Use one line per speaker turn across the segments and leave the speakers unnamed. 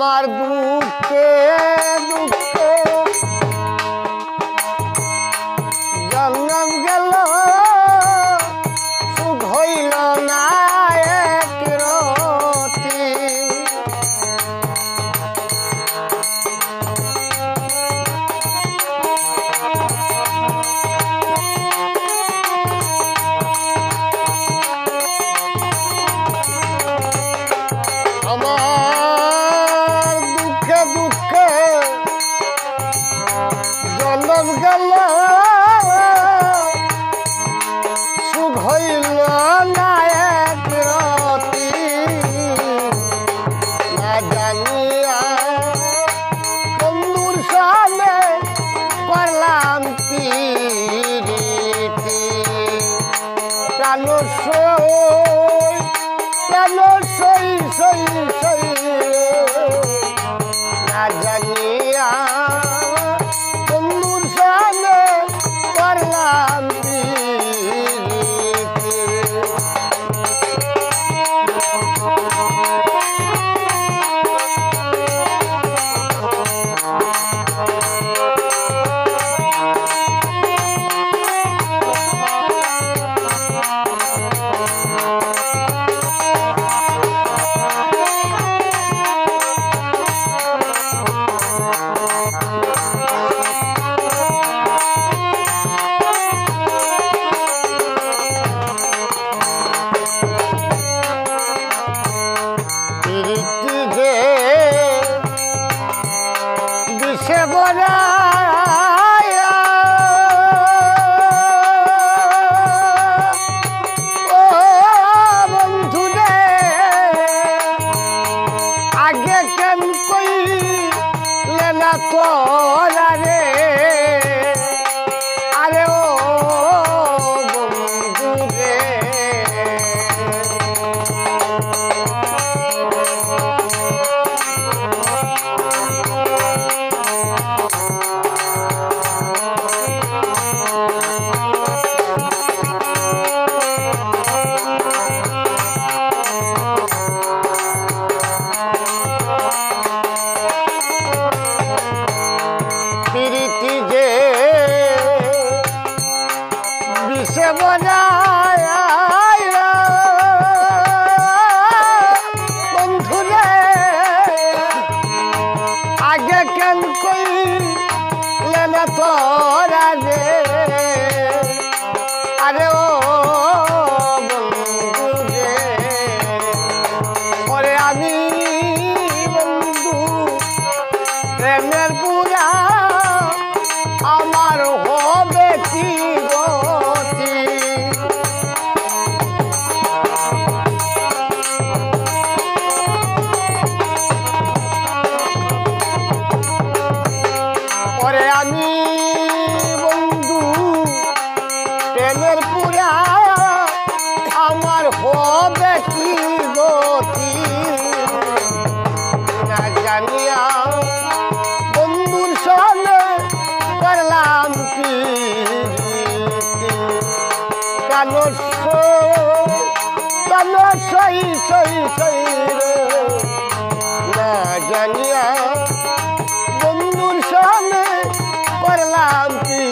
আমার বুকে দুঃখ সই সই সই I'm not Wagner, মানুষ মানুষ সই সই সই না জানিয়া বন্ধুর সামনে করলাম কি?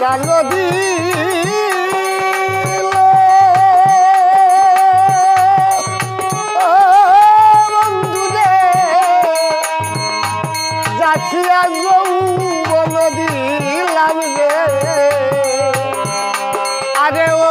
কালো দিল। বন্ধুরে যাচ্ছি আর যৌবন আরে ও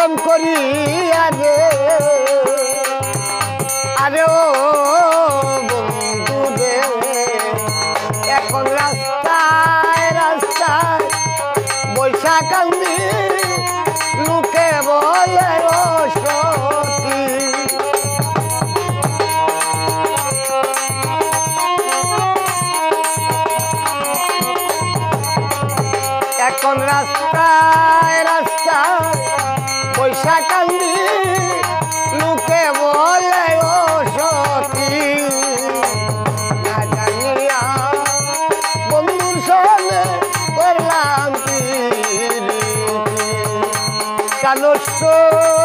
কলম করি আগে আরে ও এখন রাস্তায় রাস্তায় বৈশাখ লোকে বলে এখন রাস্তা লালস্য